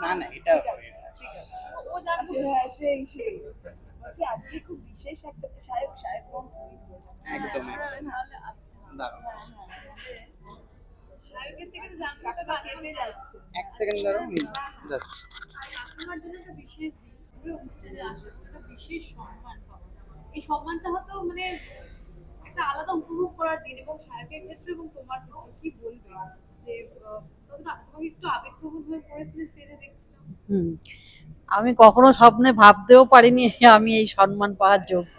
না না এটা ঠিক আছে হ্যাঁ, সেই সেই বলছি আজকে খুব বিশেষ একটা সাহেব সাহেব একদম দাঁড়াও। সায়কের থেকে তো জানতে হবে কাকা যাচ্ছে এক সেকেন্ড দাঁড়াও আমি যাচ্ছি। জন্য একটা বিশেষ দিন পুরো অনুষ্ঠানে একটা বিশেষ সম্মান পাওয়া এই সম্মানটা হয়তো মানে একটা আলাদা উপভোগ করার দিন এবং সাহেবের ক্ষেত্রে এবং তোমার কি বলবে? যে তোমাকে একটু আবেগপ্রবণ হয়ে পড়েছিলে স্টেজে দেখছিলাম। হুম। আমি কখনো স্বপ্নে ভাবতেও পারিনি আমি এই সম্মান পাওয়ার যোগ্য।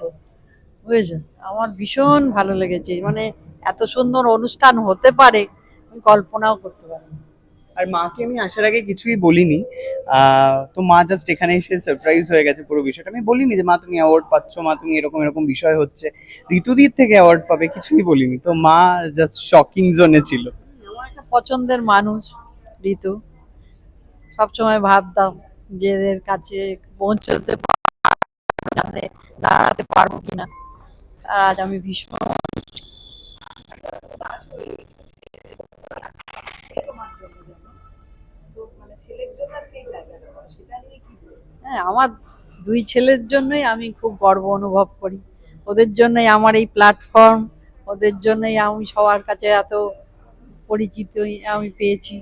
বুঝেছ? আমার ভীষণ ভালো লেগেছে। মানে এত সুন্দর অনুষ্ঠান হতে পারে আমি কল্পনাও করতে পারি আর মাকে আমি আসার আগে কিছুই বলিনি। আহ, তো মা জাস্ট এখানে এসে সারপ্রাইজ হয়ে গেছে পুরো বিষয়টা। আমি বলিনি যে মা তুমি অ্যাওয়ার্ড পাচ্ছ মা তুমি এরকম এরকম বিষয় হচ্ছে। ঋতুদির থেকে অ্যাওয়ার্ড পাবে কিছুই বলিনি। তো মা জাস্ট শকিং জোনে ছিল। পছন্দের মানুষ ঋতু সবসময় ভাবতাম যে এদের কাছে পৌঁছতে দাঁড়াতে পারব কিনা আর আজ আমি ভীষণ? হ্যাঁ আমার দুই ছেলের জন্যই আমি খুব গর্ব অনুভব করি ওদের জন্যই আমার এই প্ল্যাটফর্ম ওদের জন্যই আমি সবার কাছে এত পরিচিত আমি পেয়েছি।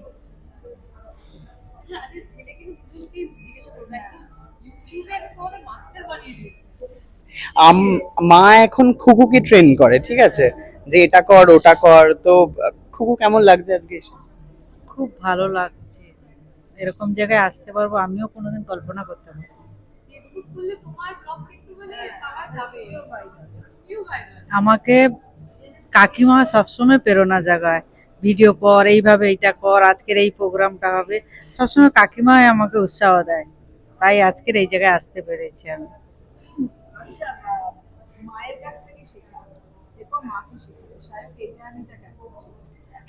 আম- মা এখন খুকুকে ট্রেন করে ঠিক আছে? যে এটা কর ওটা কর তো খুকু কেমন লাগছে আজকে খুব ভালো লাগছে। এরকম জায়গায় আসতে পারব আমিও কোনোদিন কল্পনা করতে পারি ফেসবুক খুললে তোমার ব্লগ কিন্তু পাওয়া যাবে কেউ না। আমাকে কাকিমা সবসময় প্রেরণা জাগায়। ভিডিও কর এইভাবে এইটা কর আজকের এই প্রোগ্রামটা হবে। সবসময় কাকিমাই আমাকে উৎসাহ দেয়। তাই আজকের এই জায়গায় আসতে পেরেছি আমি। আচ্ছা?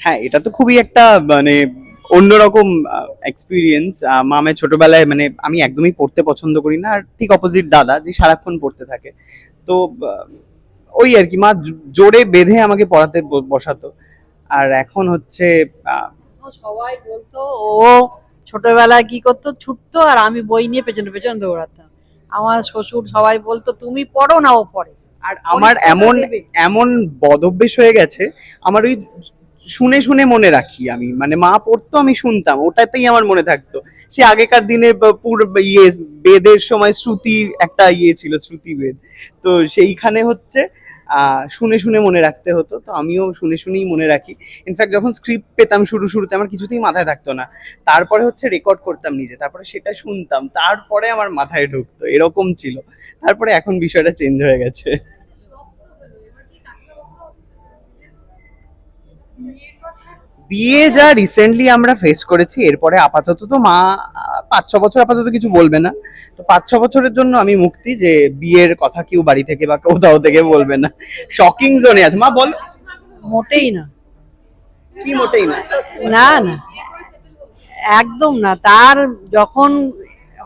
হ্যাঁ এটা তো খুবই একটা মানে অন্যরকম এক্সপিরিয়েন্স মামে ছোটবেলায় মানে আমি একদমই পড়তে পছন্দ করি না। আর ঠিক অপোজিট দাদা যে সারাক্ষণ পড়তে থাকে। তো ওই আর কি মা জোরে বেঁধে আমাকে পড়াতে ব- বসাতো। আর এখন হচ্ছে সবাই বলতো ও ছোটবেলায় কি করতো? ছুটতো আর আমি বই নিয়ে পেছনে পেছনে দৌড়াতাম। আমার শ্বশুর সবাই বলতো তুমি পড়ো না ও পড়ে। আর আমার এমন। এমন বদভ্যেস হয়ে গেছে আমার ওই শুনে শুনে মনে রাখি আমি। মানে মা পড়তো আমি শুনতাম ওটাতেই আমার মনে থাকতো। সে আগেকার দিনে ইয়ে বেদের সময় শ্রুতি একটা ইয়ে ছিল শ্রুতি বেদ তো সেইখানে হচ্ছে শুনে শুনে মনে রাখতে হতো, তো আমিও শুনে শুনেই মনে রাখি। ইনফ্যাক্ট যখন স্ক্রিপ্ট পেতাম শুরু শুরুতে, আমার কিছুতেই মাথায় থাকতো না। তারপরে হচ্ছে রেকর্ড করতাম নিজে, তারপরে সেটা শুনতাম, তারপরে আমার মাথায় ঢুকতো, এরকম ছিল। তারপরে এখন বিষয়টা চেঞ্জ হয়ে গেছে। বিয়ে যা রিসেন্টলি আমরা ফেস করেছি, এরপরে আপাতত তো মা পাঁচ ছ বছর আপাতত কিছু বলবে না। তো পাঁচ ছ বছরের জন্য আমি মুক্তি যে বিয়ের কথা কেউ বাড়ি থেকে বা কোথাও থেকে বলবে না। শকিং জোনে আছে। মা বল। মোটেই না। কি মোটেই না? না না। একদম না। তার যখন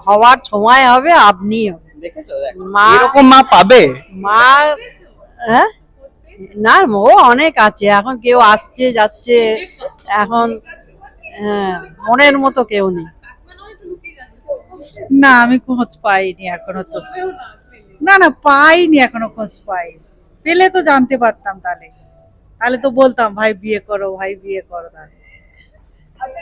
হওয়ার সময় হবে আপনি মা এরকম মা পাবে? মা হ্যাঁ? না ও অনেক আছে। এখন কেউ আসছে যাচ্ছে এখন হ্যাঁ মনের মতো কেউ নেই কাকিমা নয় একটু লুকিয়ে যাচ্ছে না আমি খোঁজ পাইনি এখনও তো। না না পাইনি এখনও খোঁজ পাইনি পেলে তো জানতে পারতাম তাহলে। তাহলে তো বলতাম ভাই বিয়ে করো ভাই বিয়ে করো তাহলে। আচ্ছা।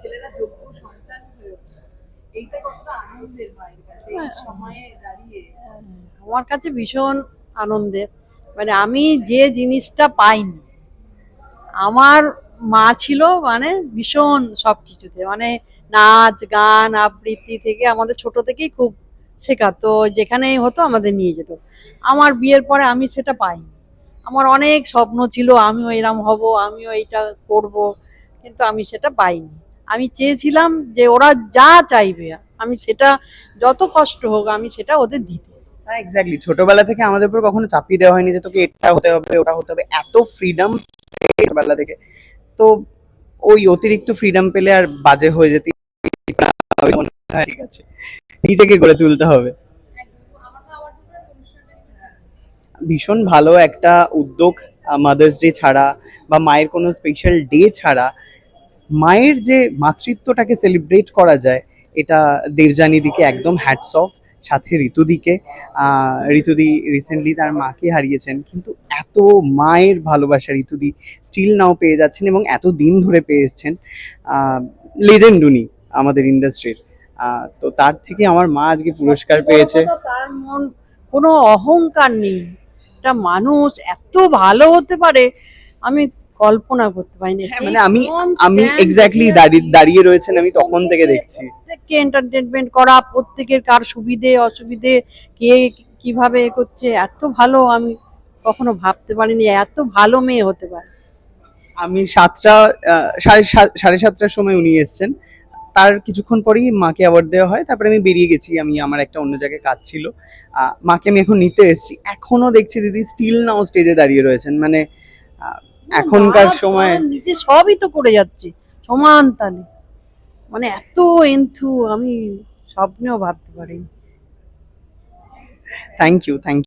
ছেলেরা যোগ্য সন্তান হয়ে এইটা কতটা আনন্দের মায়ের কাছে এই সময়ে দাঁড়িয়ে। আমার কাছে ভীষণ আনন্দের। মানে আমি যে জিনিসটা পাইনি আমার মা ছিল মানে ভীষণ সব কিছুতে মানে নাচ, গান, আবৃত্তি থেকে আমাদের ছোট থেকেই খুব শেখাতো যেখানেই হতো আমাদের নিয়ে যেত। আমার বিয়ের পরে আমি সেটা পাইনি। আমার অনেক স্বপ্ন ছিল, আমিও এরম হব, আমিও এইটা করব, কিন্তু আমি সেটা পাইনি। আমি চেয়েছিলাম যে ওরা যা চাইবে, আমি সেটা যত কষ্ট হোক, আমি সেটা ওদের দিতে। হ্যাঁ এক্স্যাক্টলি ছোটবেলা থেকে আমাদের উপর কখনো চাপিয়ে দেওয়া হয়নি যে তোকে এটা হতে হবে, ওটা হতে হবে। এত ফ্রিডম ছোটবেলা থেকে। তো ওই অতিরিক্ত ফ্রিডম পেলে আর বাজে হয়ে যেতে ঠিক আছে। নিজেকে গড়ে তুলতে হবে। ভীষণ ভালো একটা উদ্যোগ মাদার্স ডে ছাড়া বা মায়ের কোনো স্পেশাল ডে ছাড়া মায়ের যে মাতৃত্বটাকে সেলিব্রেট করা যায়, এটা দেবযানী দিকে একদম হ্যাটস অফ সাথে ঋতুদিকে। ঋতুদি রিসেন্টলি তার মাকে হারিয়েছেন। কিন্তু এত মায়ের ভালোবাসা ঋতুদি স্টিল নাও পেয়ে যাচ্ছেন এবং এত দিন ধরে পেয়ে এসছেন লেজেন্ড উনি আমাদের ইন্ডাস্ট্রির তো তার থেকে আমার মা আজকে পুরস্কার পেয়েছে। তার মন কোনো অহংকার নেই। একটা মানুষ এত ভালো হতে পারে আমি কল্পনা করতে পারিনি হ্যাঁ, মানে আমি আমি এক্স্যাক্টলি দাঁড়িয়ে দাঁড়িয়ে রয়েছেন আমি তখন থেকে দেখছি। প্রত্যেককে এন্টারটেনমেন্ট করা প্রত্যেকের কার সুবিধে অসুবিধে কে কীভাবে এ করছে এত ভালো আমি কখনো ভাবতে পারিনি এত ভালো মেয়ে হতে পারে। আমি সাতটা সাড়ে সাড়ে সাতটার সময় উনি এসেছেন। তার কিছুক্ষণ পরেই মাকে অ্যাওয়ার্ড দেওয়া হয় তারপরে আমি বেরিয়ে গেছি আমি আমার একটা অন্য জায়গায় কাজ ছিল। মাকে আমি এখন নিতে এসেছি। এখনও দেখছি দিদি স্টিল নাও স্টেজে দাঁড়িয়ে রয়েছেন। মানে এখনকার সময় নিজে সবই তো করে যাচ্ছে সমান তালে। মানে এত এন্থু আমি স্বপ্নেও ভাবতে পারি থ্যাংক ইউ থ্যাংক